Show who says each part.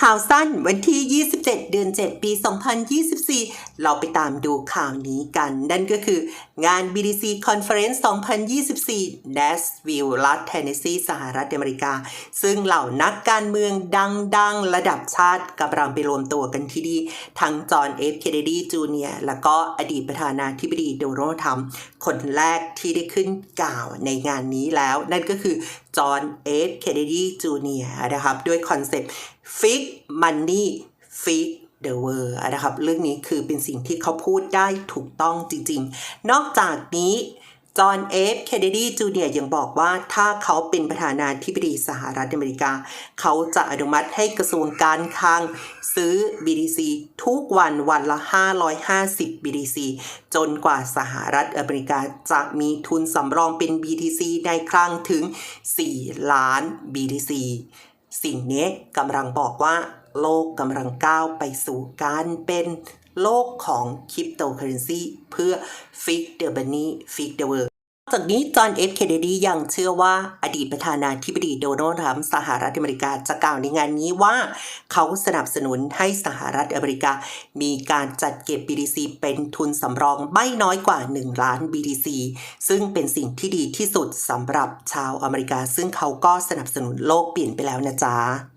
Speaker 1: ข่าวสั้นวันที่ 27 เดือน 7 ปี 2024 เราไปตามดูข่าวนี้กัน นั่นก็คืองาน BDC Conference 2024 Nashville รัฐเทนเนสซี สหรัฐอเมริกา ซึ่งเหล่านักการเมืองดังๆ ระดับชาติกำลังไปรวมตัวกันที่นี่ทั้งจอห์นเอฟเคนเนดีจูเนียร์แล้วก็อดีตประธานาธิบดีโดนัลด์ทรัมป์คนแรกที่ได้ขึ้นกล่าวในงานนี้แล้ว นั่นก็คือจอห์นเอฟเคนเนดีจูเนียร์นะครับด้วยคอนเซปต์ f Money Fix the World นะครับเรื่องนี้คือเป็นสิ่งที่เขาพูดได้ถูกต้องจริงๆ นอกจากนี้จอห์นเอฟเคนเนดีจูเนียยังบอกว่าถ้าเขาเป็นประธานาธิบดีสหรัฐอเมริกา เขาจะอนุมัติให้กระทรวงการคลังซื้อ BDC ทุกวันวันละ 550 BDC จนกว่าสหรัฐอเมริกาจะมีทุนสำรองเป็น BTC ในคลังถึง 4 ล้าน BTC สิ่งนี้กำลังบอกว่า โลกกำลังก้าวไปสู่การเป็นโลกของคริปโตเคอเรนซีเพื่อ Fix the Money Fix the World จากนี้จอห์นเอฟเคนเนดียังเชื่อว่าอดีตประธานาธิบดีโดนัลด์ทรัมป์สหรัฐอเมริกาจะกล่าวในงานนี้ว่า เขาสนับสนุนให้สหรัฐอเมริกา มีการจัดเก็บ BTC เป็นทุนสำรองไม่น้อยกว่า 1 ล้าน BTC ซึ่งเป็นสิ่งที่ดีที่สุดสำหรับชาวอเมริกา ซึ่งเขาก็สนับสนุนโลกเปลี่ยนไปแล้วนะจ๊ะ